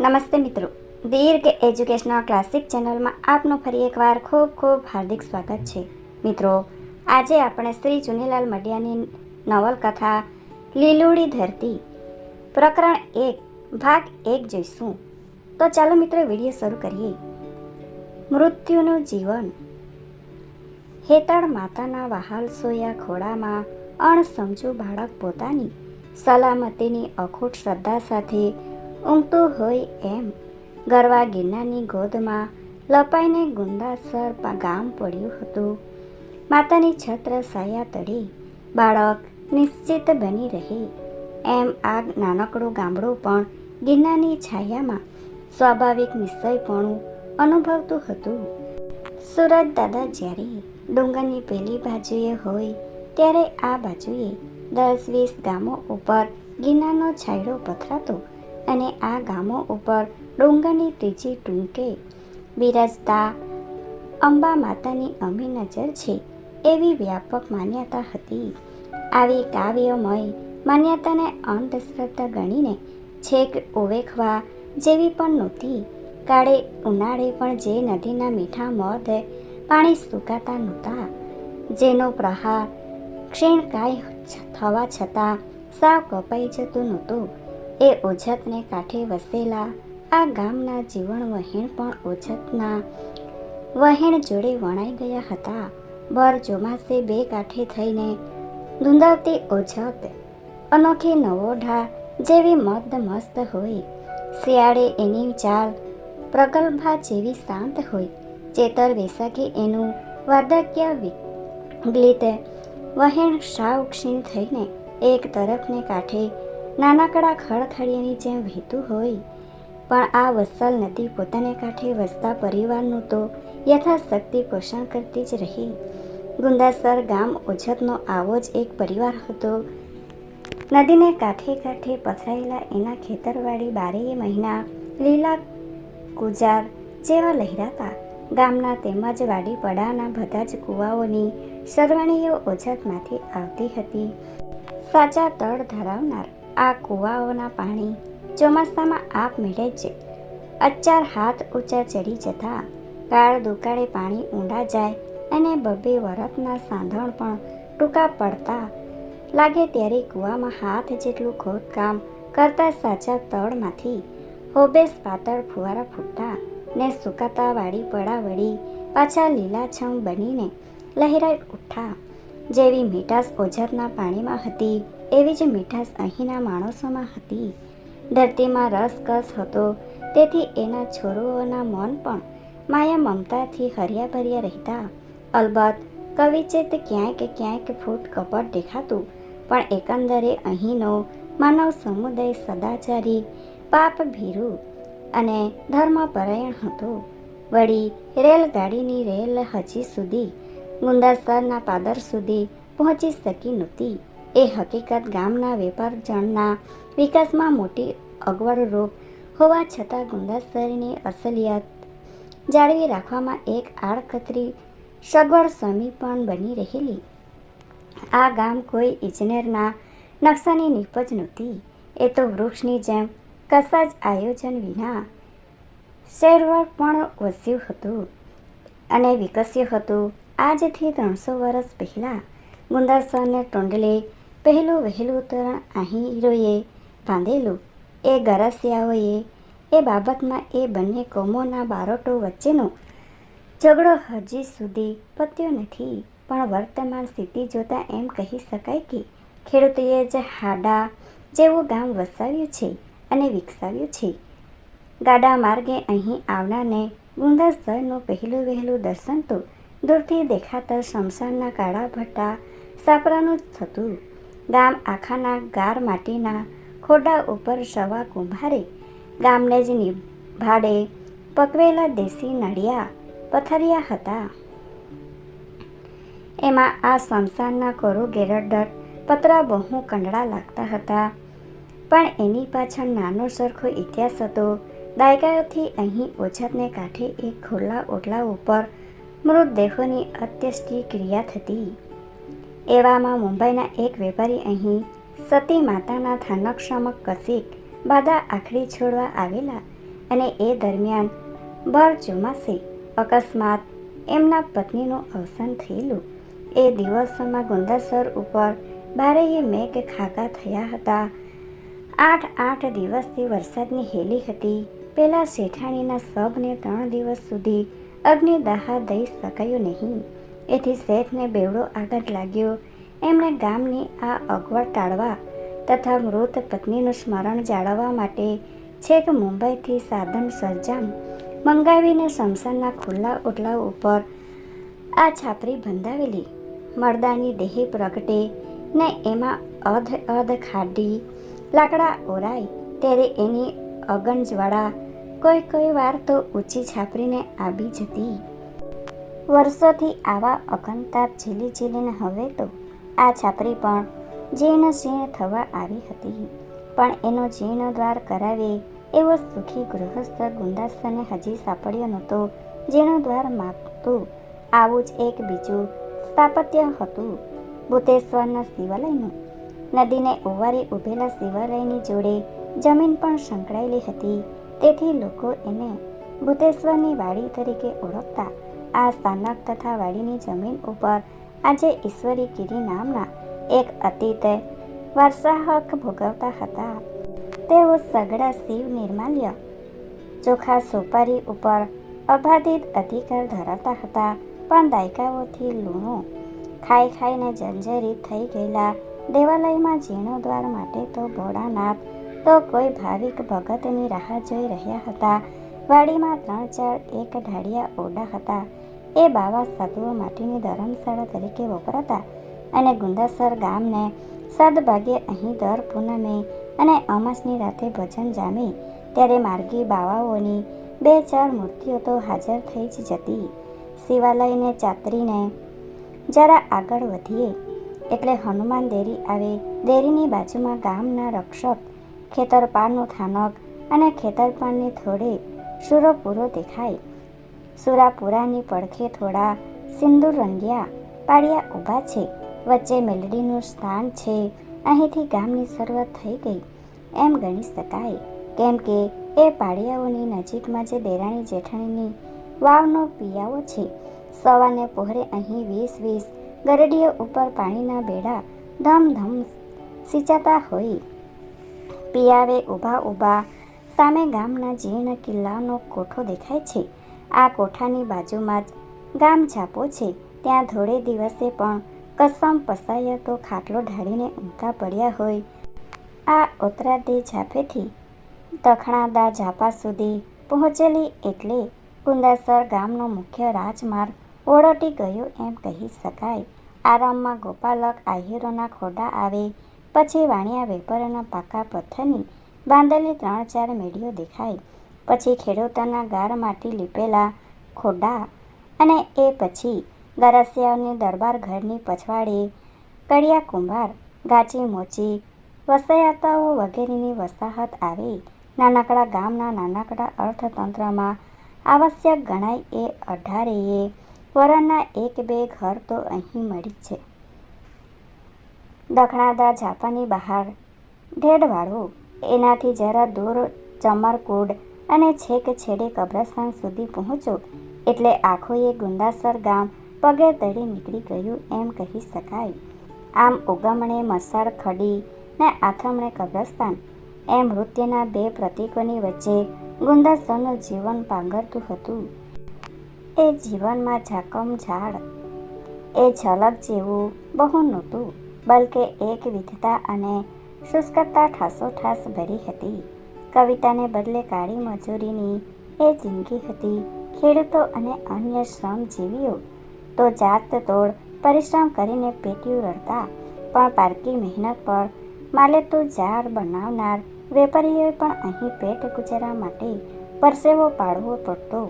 નમસ્તે મિત્રો. દીર્ઘ educational classic ચેનલમાં આપનું ફરી એકવાર ખૂબ ખૂબ હાર્દિક સ્વાગત છે. મિત્રો, આજે આપણે શ્રી ચુનીલાલ મડિયાની નવલકથા લીલુડી ધરતી, પ્રકરણ એક, ભાગ એક જોઈશું. તો ચાલો મિત્રો વીડિયો શરૂ કરીએ. મૃત્યુનું જીવન. હેતળ માતાના વહાલ સોયા ખોળામાં અણસમજુ બાળક પોતાની સલામતીની અખૂટ શ્રદ્ધા સાથે ઊંઘતું હોય એમ. ગરવા ગિરનારની ગોદમાં લપાઈને ગુંદાસર ગામ પડ્યું હતું. માતાની છત્ર સાયા તળી બાળક નિશ્ચિત બની રહી. એમ આ નાનકડું ગામડું પણ ગિરનારની છાયામાં સ્વાભાવિક નિશ્ચયપણું અનુભવતું હતું. સુરત દાદા જ્યારે ડુંગરની પેલી બાજુએ હોય, ત્યારે આ બાજુએ દસ વીસ ગામો ઉપર ગિરનારનો છાંયડો પથરાતો અને આ ગામો ઉપર ડુંગરની ત્રીજી ટૂંકે બિરાજતા અંબા માતાની અમી નજર છે એવી વ્યાપક માન્યતા હતી. આવી કાવ્યમય માન્યતાને અંધશ્રદ્ધા ગણીને છેક ઓવેખવા જેવી પણ નહોતી. કાળે ઉનાળે પણ જે નદીના મીઠા મધ પાણી સુકાતા નહોતા. જેનો પ્રહાર ક્ષીણકાય થવા છતાં સાવ કપાઈ જતું નહોતું. એ ઓછતને કાંઠે વસેલા. આ ગામના જીવન વહેણ પણ ઓછતના વહેણ જોડે વણાઈ ગયા હતા. ભર ચોમાસે બે કાંઠે થઈને ધૂંધાવતી ઓછત અનોખી નવોઢા જેવી મદ મસ્ત હોય. શિયાળે એની ચાલ પ્રગલ્ભા જેવી શાંત હોય. ચેતર વૈશાખે એનું વાદક્ય વિગલિત. વહેણ સાવ ક્ષીણ થઈને એક તરફને કાંઠે નાનકડા ખળખળીની જેમ વહેતું હોય, પણ આ વત્સલ નદી પોતાને કાંઠે વસતા પરિવારનું તો યથાશક્તિ પોષણ કરતી જ રહી. ગુંદાસર ગામ ઓજતનો આવો જ એક પરિવાર હતો. નદીને કાંઠે કાંઠે પથરાયેલા એના ખેતરવાળી બારેય મહિના લીલા કુજાર જેવા લહેરાતા. ગામના તેમજ વાડીપડાના બધા જ કૂવાઓની સરવણીઓ ઓજતમાંથી આવતી હતી. સાચા તળ ધરાવનાર આ કૂવાઓના પાણી ચોમાસામાં આપમેળે જ અચાર હાથ ઊંચા ચડી જતા કાળ દુકાળે પાણી ઊંડા જાય અને બબે વરતના સાંધણ પણ ટૂંકા પડતા લાગે ત્યારે કૂવામાં હાથ જેટલું ખોદકામ કરતા સાચા તળમાંથી હોબેસ પાતળ ફુવારા ફૂટતા ને સુકાતા વળી પાછા લીલાછમ બનીને લહેરાઈ ઉઠા જેવી મીઠાશ ઓઝરના પાણીમાં હતી, એવી જ મીઠાશ અહીંના માણસોમાં હતી. ધરતીમાં રસકસ હતો, તેથી એના છોરુઓના મન પણ માયા મમતાથી હર્યા ભર્યા રહેતા. અલબત્ત કવિચેત ક્યાંક ક્યાંક ફૂટ કપટ દેખાતું, પણ એકંદરે અહીંનો માનવ સમુદાય સદાચારી, પાપ ભીરુ અને ધર્મપરાયણ હતો. વળી રેલગાડીની રેલ હજી સુધી ગુંદાસરના પાદર સુધી પહોંચી શકી નહોતી. એ હકીકત ગામના વેપાર જણના વિકાસમાં મોટી અગવડરૂપ હોવા છતાં ગુંદાસરની અસલિયત જાળવી રાખવામાં એક આડકતરી સગવડ સમી પણ બની રહેલી. આ ગામ કોઈ ઇજનેરના નકશાની નિપજ નહોતી. એ તો વૃક્ષની જેમ કશા જ આયોજન વિના શેરવર પણ વસ્યું હતું અને વિકસ્યું હતું. આજથી ત્રણસો વર્ષ પહેલાં ગુંદાસરને ટોંડલે પહેલું વહેલું તરણ હીરોએ બાંધેલું. એ ગરસિયાઓએ એ બાબતમાં એ બંને કોમોના બારોટો વચ્ચેનો ઝઘડો હજી સુધી પત્યો નથી, પણ વર્તમાન સ્થિતિ જોતાં એમ કહી શકાય કે ખેડૂતોએ જ હાડા જેવું ગામ વસાવ્યું છે અને વિકસાવ્યું છે. ગાડા માર્ગે અહીં આવનારને ગુંદાસરનું પહેલું વહેલું દર્શન તો દૂરથી દેખાતા શમશાનના કાળા ભટ્ટા સાપરાનું જ થતું. ગામ આખાના ગાર માટીના ખોડા ઉપર સવા કુંભારે ગામને જ નિભાડે પકવેલા દેશી નળિયા પથરિયા હતા. એમાં આ સ્મશાનના કોરો ગેરડર પતરા બહુ કંડળા લાગતા હતા. પણ એની પાછળ નાનો સરખો ઇતિહાસ હતો. દાયકાઓથી અહીં ઓછતને કાંઠે એક ખુલ્લા ઓટલા ઉપર મૃતદેહોની અત્યષ્ટિ ક્રિયા થતી. એવામાં મુંબઈના એક વેપારી અહીં સતી માતાના થાનક્ષમક કસીક બાદા આખડી છોડવા આવેલા અને એ દરમિયાન ભર ચોમાસે અકસ્માત એમના પત્નીનું અવસાન થયેલું. એ દિવસોમાં ગુંદાસર ઉપર ભારે મેઘ ખાકા થયા હતા. આઠ આઠ દિવસથી વરસાદની હેલી હતી. પેલા શેઠાણીના સબને ત્રણ દિવસ સુધી અગ્નિદાહ દઈ શકાયું નહીં. એથી શેઠને બેવડો આઘાત લાગ્યો. એમણે ગામની આ અગવડ ટાળવા તથા મૃત પત્નીનું સ્મરણ જાળવવા માટે છેક મુંબઈથી સાધન સરજામ મંગાવીને શમશાનના ખુલ્લા ઓટલા ઉપર આ છાપરી બંધાવેલી. મરદાની દેહી પ્રગટે ને એમાં અધ અધ ખાડી, લાકડા ઓરાય, ત્યારે એની અગનજવાળા કોઈ કોઈ વાર તો ઊંચી છાપરીને આવી જતી. વર્ષોથી આવા અકંતાપ ઝીલી ઝીલીને હવે તો આ છાપરી પણ જીર્ણ શીર્ણ થવા આવી હતી. પણ એનો જીર્ણોદ્ધાર કરાવે એવો સુખી ગૃહસ્થ ગુંદાસ્તને હજી સાંપડ્યો નહોતો. જીર્ણોદ્ધાર માગતું આવું જ એક બીજું સ્થાપત્ય હતું. ભૂતેશ્વરના શિવાલયનું. નદીને ઓવારી ઊભેલા શિવાલયની જોડે જમીન પણ સંકળાયેલી હતી. તેથી લોકો એને ભૂતેશ્વરની વાડી તરીકે ઓળખતા, આ સ્થાનક તથા વાડીની જમીન ઉપર આજે ઈશ્વરી ગીરી નામના એક અતીત વારસાહક ભોગવતા હતા. તેઓ સગડા શિવ નિર્માલ્ય ચોખા સોપારી ઉપર અબાધિત અધિકાર ધરાવતા હતા. પણ દાયકાઓથી લૂણો ખાઈ ખાઈને જર્જરિત થઈ ગયેલા દેવાલયમાં જીર્ણોદ્વાર માટે તો ભોળાનાથ તો કોઈ ભાવિક ભગતની રાહ જોઈ રહ્યા હતા. વાડીમાં ત્રણ ચાર એક ઢાળિયા ઓરડા હતા. એ બાવા સાધુઓ માટેની ધર્મશાળા તરીકે વપરાતા અને ગુંદાસર ગામને સદભાગ્યે અહીં દર પૂનમે અને અમાસની રાતે ભજન જામે. ત્યારે માર્ગી બાવાઓની બે ચાર મૂર્તિઓ તો હાજર થઈ જ જતી. શિવાલયને ચાતરીને જરા આગળ વધીએ. એટલે હનુમાન દેરી આવે. દેરીની બાજુમાં ગામના રક્ષક ખેતરપાળનું થાનક અને ખેતરપાળની થોડે પૂરો દેખાય સુરાપુરાની પડખે થોડા સિંદૂર રંગ્યા, પાળિયા ઊભા છે. વચ્ચે મેલડીનું સ્થાન છે. અહીંથી ગામની શરૂઆત થઈ ગઈ. એમ ગણી શકાય કેમ કે એ પાડિયાઓની નજીકમાં જે દેરાણી જેઠાણીની વાવનો પિયાવો છે. સવારને પહોરે અહીં વીસ વીસ ગરડીઓ ઉપર પાણીના બેડા ધમધમ સિંચાતા હોય. પિયાવે ઊભા ઊભા સામે ગામના જીર્ણ કિલ્લાનો કોઠો દેખાય છે. આ કોઠાની બાજુમાં જ ગામ ઝાપો છે. ત્યાં ધોળે દિવસે પણ કસમ પસાય તો ખાટલો ઢાળીને ઊંઘા પડ્યા હોય. આ ઓતરાદે ઝાપેથી તખણાદા ઝાપા સુધી પહોંચેલી એટલે કુંદાસર ગામનો મુખ્ય રાજમાર્ગ ઓળટી ગયો એમ કહી શકાય. આરામમાં ગોપાલક આહિરોના ખોડા આવે પછી વાણિયા વેપારીના પાકા પથ્થરની બાંધેલી ત્રણ ચાર મેડીઓ દેખાય. પછી ખેડૂતોના ગાર માટી લીપેલા ખોડા અને એ પછી ગરસિયાઓની દરબાર ઘરની પછવાડે, કડિયા કુંભાર, ગાચી મોચી, વસયાતાઓ વગેરેની વસાહત આવે. નાનકડા ગામના નાનકડા અર્થતંત્રમાં આવશ્યક ગણાય એ અઢારેએ વરણના એક બે ઘર તો અહીં મળી છે. દખણાદા ઝાપાની બહાર. ઢેડવાળું, એનાથી જરા દૂર ચમરકુડ અને છેક છેડે કબ્રસ્તાન સુધી પહોંચો એટલે આખોએ ગુંદાસર ગામ પગે તળે નીકળી ગયું એમ કહી શકાય. આમ ઉગમણે મસાળ, ખડી ને આથમણે કબ્રસ્તાન એમ નૃત્યના બે પ્રતીકોની વચ્ચે ગુંદાસરનું જીવન પાંગરતું હતું. એ જીવનમાં ઝાકમ ઝાડ, એ ઝલક જેવું બહુ નહોતું. બલકે એક વિધતા અને શુષ્કતા ઠાસોઠાસ ભરી હતી. કવિતાને બદલે કાળી મજૂરીની એ જિંદગી હતી. ખેડૂતો અને અન્ય શ્રમજીવીઓ તો જાત તોડ પરિશ્રમ કરીને પેટીયું રડતા. પણ પારકી મહેનત પર માલેતું ઝાડ બનાવનાર વેપારીઓએ પણ અહીં પેટ ગુજારા માટે પરસેવો પાડવો પડતો.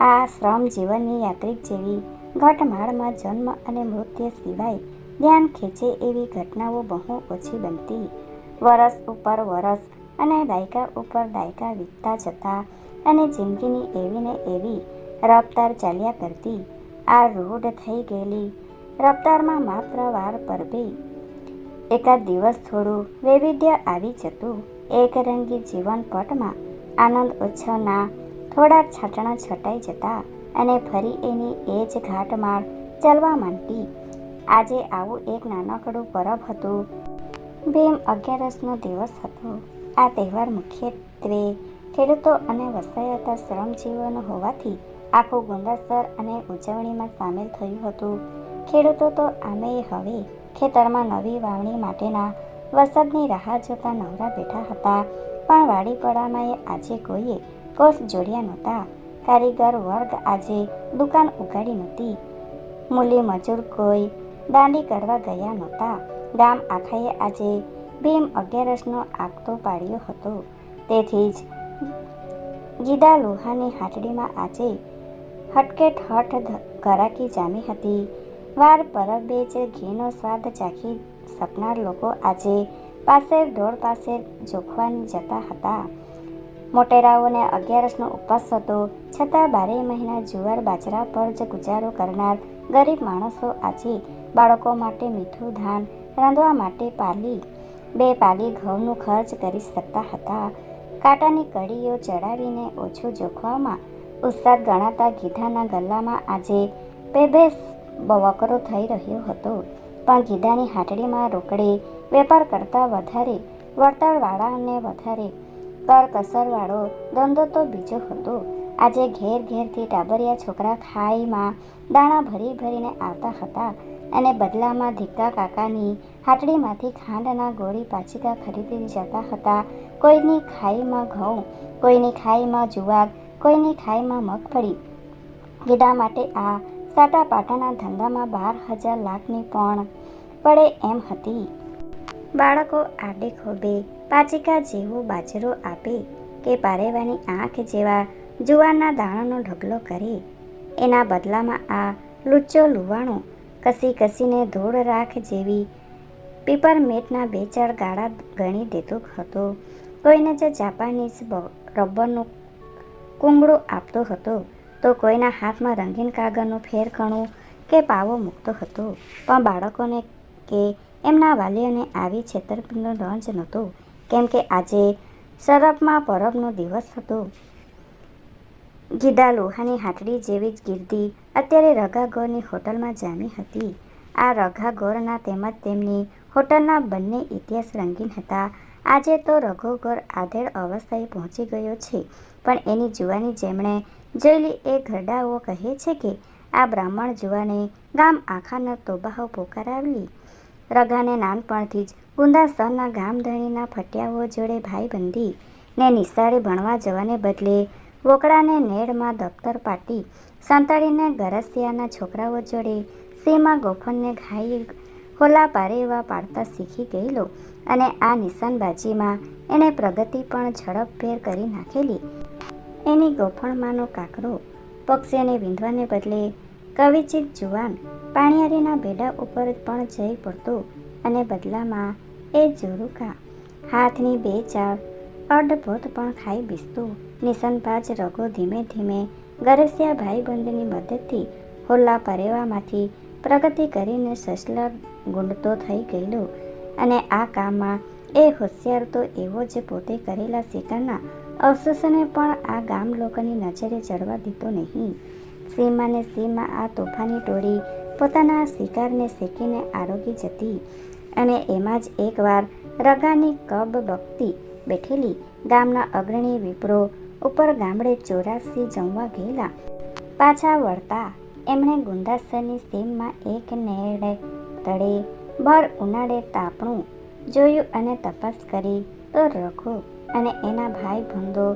આ શ્રમ જીવનની યાત્રિક જેવી ઘટમાળમાં જન્મ અને મૃત્યુ સિવાય ધ્યાન ખેંચે એવી ઘટનાઓ બહુ ઓછી બનતી. વરસ ઉપર વરસ અને દાયકા ઉપર દાયકા વીતતા જતા અને જિંદગીની એવી ને એવી રફતાર ચાલ્યા કરતી. આ રૂઢ થઈ ગયેલી રફતારમાં માત્ર વાર પર બે એકાદ દિવસ થોડું વૈવિધ્ય આવી જતું. એકરંગી જીવન પટમાં આનંદ ઉત્સવના થોડાક છાંટણા છટાઈ જતા અને ફરી એની એ જ ઘાટમાળ ચાલવા માંડી આજે આવું એક નાનકડું પરબ હતું. ભીમ અગિયારસનો દિવસ હતો. આ તહેવાર મુખ્યત્વે ખેડૂતો અને વસાયતા શ્રમજીવીઓનો હોવાથી આખું ગુંદાસર અને ઉજવણીમાં સામેલ થયું હતું. ખેડૂતો તો આમેય હવે ખેતરમાં નવી વાવણી માટેના વરસાદની રાહ જોતા નવરા બેઠા હતા. પણ વાડીપડામાં એ આજે કોઈએ કોષ જોડ્યા નહોતા. કારીગર વર્ગ આજે દુકાન ઉગાડી નહોતી. મૂલી મજૂર કોઈ દાંડી કરવા ગયા નહોતા. ગામ આખાએ આજે ભીમ અગિયારસનો આગતો પાડ્યો હતો. તેથી જ ગીદા લોહાની હાટડીમાં આજે હટકેટ હઠ ઘરાકી જામી હતી. વાર પરબે જ ઘીનો સ્વાદ ચાખી સપનાર લોકો આજે પાસેર ઢોળ પાસે જોખવાની જતા હતા. મોટેરાઓને અગિયારસનો ઉપવાસ હતો. છતાં બારે મહિના જુવાર બાજરા પર જ ગુજારો કરનાર ગરીબ માણસો આજે બાળકો માટે મીઠું ધાન, રાંધવા માટે પાલી. બે પાલી ઘઉંનું ખર્ચ કરી શકતા હતા. કાંટાની કડીઓ ચડાવીને ઓછું જોખવામાં ઉસ્તાદ ગણાતા ગીધાના ગલ્લામાં આજે બેબેસ બવકરો થઈ રહ્યો હતો. પણ ગીધાની હાટડીમાં રોકડે વેપાર કરતાં વધારે, વળતરવાળાને વધારે. કરકસરવાળો ધંધો તો બીજો હતો. આજે ઘેર ઘેરથી ટાબરિયા છોકરા ખાઈમાં દાણા ભરી ભરીને આવતા હતા. અને બદલામાં ધીકા કાકાની હાટડીમાંથી ખાંડના ગોળી પાચિકા ખરીદી જતા હતા. કોઈની ખાઈમાં ઘઉં, કોઈની ખાઈમાં જુવાર, કોઈની ખાઈમાં મગફળી. ગીધા માટે આ સાટા પાટાના ધંધામાં બાર હજાર લાખની પણ પડે એમ હતી. બાળકો આડે ખોબે પાચિકા જેવો બાજરો આપે કે પારેવાની આંખ જેવા જુવારના દાણાનો ઢગલો કરે. એના બદલામાં આ લુચ્ચો લુવાણો કસી કસીને ધૂળ રાખ જેવી. પીપરમેટના બે ચાર ગાળા ગણી દેતો હતો. કોઈને જે જાપાનીઝ રબરનું કુંગળું આપતો હતો. તો કોઈના હાથમાં રંગીન કાગળનું ફેરકણું કે પાવો મૂકતો હતો. પણ બાળકોને કે એમના વાલીઓને આવી છેતરપિંડનો રંજ નહોતો. કેમ કે આજે સરપમાં પરબનો દિવસ હતો. ગીધા લોહાની હાટડી જેવી જ ગીર્દી અત્યારે રઘા ગોરની હોટલમાં જામી હતી. આ રઘા ગોરના તેમજ તેમની હોટલના બંને ઇતિહાસ રંગીન હતા. આજે તો રઘો ગોર આધેડ અવસ્થાએ પહોંચી ગયો છે, પણ એની જુવાની જેમણે જોયેલી એ ઘરડાઓ કહે છે કે, આ બ્રાહ્મણ જુવાને ગામ આખાનો તોબાહો પોકારાવલી. રઘાને નાનપણથી જ ગુંદા સરના ગામધણીના ફટિયાઓ જોડે ભાઈબંધી ને નિશાળે ભણવા જવાને બદલે વોકડાને નેડમાં દફતર પાટી સંતાડીને ગરસિયાના છોકરાઓ જોડે સીમા ગોફણને ઘાઈ હોલા પારેવા પાડતા શીખી ગયેલો અને આ નિશાનબાજીમાં એણે પ્રગતિ પણ ઝડપભેર કરી નાખેલી. એની ગોફણમાંનો કાકરો પક્ષીને વીંધવાને બદલે કવિચિત જુવાન પાણીયારીના બેડા ઉપર પણ જઈ પડતો અને બદલામાં એ જોરુકા હાથની બે ચાર અડભોત પણ ખાઈ બેસતો. નિશાનબાજ રગો ધીમે ધીમે ગરસિયા ભાઈબંધની મદદથી હોલ્લા પરેવામાંથી પ્રગતિ કરીને સસલર ગુંડતો થઈ ગયેલો અને આ કામમાં એ હોશિયાર તો એવો જ પોતે કરેલા શિકારના અવશેષોને પણ આ ગામ લોકોની નજરે ચડવા દીધો નહીં. સીમાને સીમા આ તોફાની ટોળી પોતાના શિકારને શેકીને આરોગી જતી અને એમાં જ એકવાર રગાની કબ બકતી બેઠેલી ગામના અગ્રણી વિપ્રો ઉપર ગામડે ચોરાસી જમવા ગયેલા. પાછા વળતા એમણે ગુંદાસરની સીમમાં એક નેડે તળે ભર ઉનાળે તાપણું જોયું અને તપાસ કરી તો રઘુ અને એના ભાઈ બંધો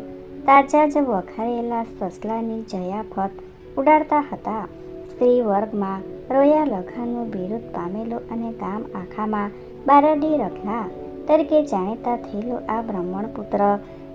તાજા જ વઘારેલા સસલાની જયાફત ઉડાડતા હતા. સ્ત્રી વર્ગમાં રોયા લખાનું બિરુદ પામેલો અને ગામ આખામાં બારડી રખલા તરીકે જાણીતા થયેલો આ બ્રાહ્મણ પુત્ર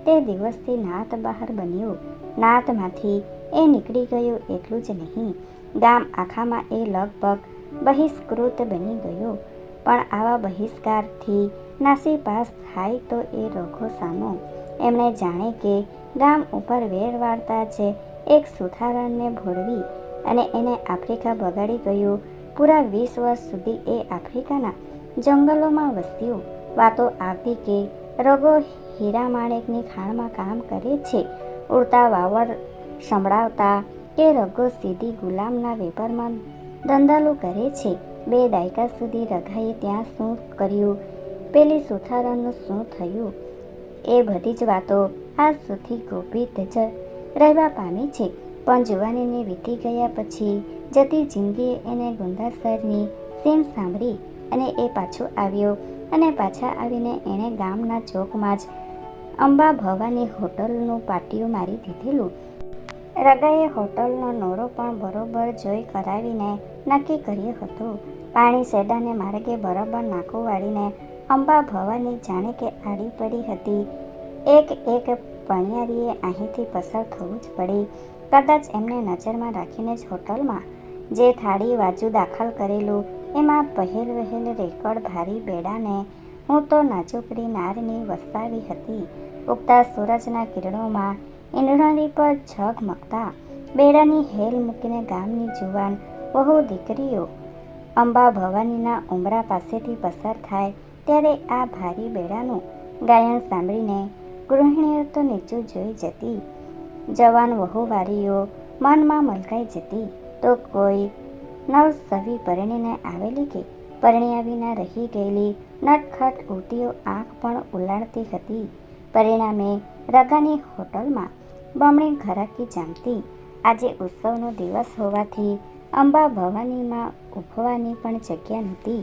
તે દિવસથી નાત બહાર બન્યો. નાતમાંથી એ નીકળી ગયું એટલું જ નહીં. ગામ આખામાં એ લગભગ બહિષ્કૃત બની ગયો. પણ આવા બહિષ્કારથી નાસીપાસ થાય તો એ રોગો સામો. એમણે જાણે કે ગામ ઉપર વેર વાળતા છે એક સુથારણને ભોળવી અને એને આફ્રિકા બગાડી ગયું. પૂરા વીસ વર્ષ સુધી એ આફ્રિકાના જંગલોમાં વસ્યું. વાતો આવતી કે રગો હીરા માણેકની ખાણમાં કામ કરે છે. ઉડતા વાવર સંભળાવતા કે રગો સીધી ગુલામના વેપારમાં ધંધાલું કરે છે. બે દાયકા સુધી રઘાએ ત્યાં શું કર્યું? પેલી સુથારાનું શું થયું? એ બધી જ વાતો આજ સુધી ગોપિત જ રહેવા પામી છે. પણ જુવાનીને વીતી ગયા પછી જતી જિંદગીએ એને ગુંદાસરની સીમ સાંભળી અને એ પાછો આવ્યો અને પાછા આવીને એણે ગામના ચોકમાં જ અંબા ભવાની હોટલનું પાટિયું મારી દીધેલું. રગાએ હોટલનો નોરો પણ બરોબર જોઈ કરાવીને નક્કી કર્યું હતું. પાણી સેડાને માર્ગે બરોબર નાકું વાળીને અંબા ભવાની જાણે કે આડી પડી હતી. એક એક પણિયારીએ અહીંથી પસાર થવું જ પડી. કદાચ એમને નજરમાં રાખીને જ હોટલમાં જે થાળી બાજુ દાખલ કરેલું એમાં પહેલ વહેલ રેકડ ભારી બેડાને હું તો નાજુકડી નારની વસાવી હતી. ઉગતા સૂરજના કિરણોમાં ઈંડણી પર ઝગમગતા બેડાની હેલ મૂકીને ગામની જુવાન વહુ દીકરીઓ અંબા ભવાનીના ઉમરા પાસેથી પસાર થાય ત્યારે આ ભારી બેડાનું ગાયન સાંભળીને ગૃહિણીઓ તો નીચું જોઈ જતી. જવાન વહુવારીઓ મનમાં મલકાઈ જતી. તો કોઈ નવ સવી પરણીને આવેલી કે પરણ્યા વિના રહી ગયેલી નટખટ ઉટીઓ આંખ પણ ઉલાળતી હતી. પરિણામે રગાની હોટલમાં બમણી ઘરાકી જામતી. આજે ઉત્સવનો દિવસ હોવાથી અંબા ભવાનીમાં ઊભવાની પણ જગ્યા નહોતી.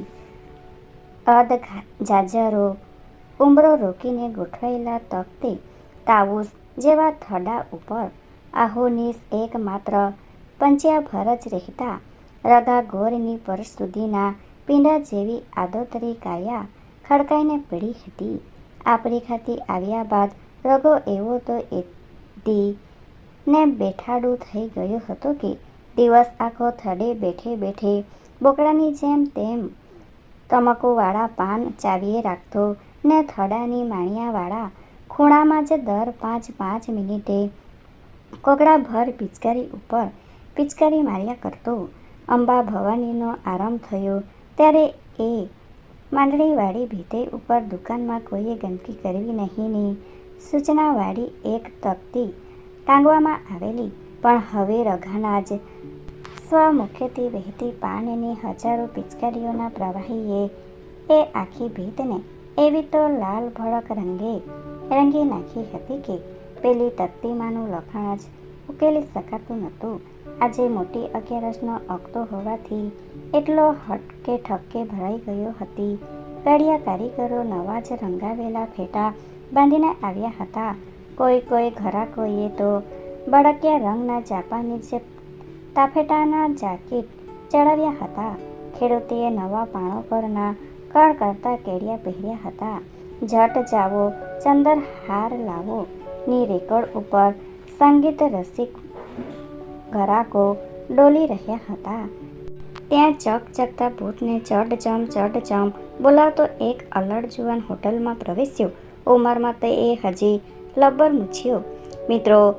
અધ જાજરો ઉંબરો રોકીને ગોઠવાયેલા તખતે તાવુસ જેવા થડા ઉપર આહોનીસ એકમાત્ર પંચ્યાભર જ રહેતા રગા ગોરની પર સુધીના પીંડા જેવી આદોતરી કાયા ખડકાઈને પડી હતી. આફ્રિકાથી આવ્યા બાદ રગો એવો તો એદી ને બેઠાડું થઈ ગયો હતો કે દિવસ આખો થડે બેઠે બેઠે બોકડાની જેમ તેમ તમાકુવાળા પાન ચાવીએ રાખતો ને થડાની માણિયાવાળા ખૂણામાં જ દર પાંચ પાંચ મિનિટે કોગળા ભર પિચકારી ઉપર પિચકારી માર્યા કરતો. અંબા ભવાનીનો આરામ થયો ત્યારે એ માંડળીવાળી ભીતે ઉપર દુકાનમાં કોઈએ ગંદકી કરવી નહીંની સૂચનાવાળી એક તકતી ટાંગવામાં આવેલી. પણ હવે રઘાના જ સ્વમુખેથી વહેતી પાણીની હજારો પિચકારીઓના પ્રવાહીએ એ આખી ભીતને એવી તો લાલ ભડક રંગે રંગી નાખી હતી કે પેલી તકતીમાંનું લખાણ જ ઉકેલી શકાતું નહોતું. આજે મોટી અગિયારસનો અગતો હોવાથી એટલો હટકે ઠપકે ભરાઈ ગયો હતી. કડિયા કારીગરો નવા જ રંગાવેલા ફેટા બાંધીને આવ્યા હતા. કોઈ કોઈ ઘરા કોઈએ તો બળકિયા રંગના જાપાનીઝ તાફેટાના જાકીટ ચડાવ્યા હતા. ખેડૂતીએ નવા પાણો પરના કળ કરતા કેડિયા પહેર્યા હતા. જટ જાવો, ચંદર હાર લાવો, ની રેકોર્ડ ઉપર સંગીત રસિક ઘરાકો ડોલી રહ્યા હતા. ત્યાં ચકચકતા ભૂતને ચડચમ ચડચમ બોલાવતો એક અલડ જુવાન હોટલમાં પ્રવેશ્યો. ઉંમરમાં તો એ હજી લબ્બર મૂછ્યો. મિત્રો,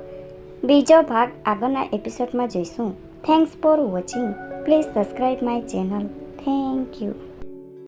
બીજો ભાગ આગળના એપિસોડમાં જોઈશું. Thanks for watching please subscribe my channel thank you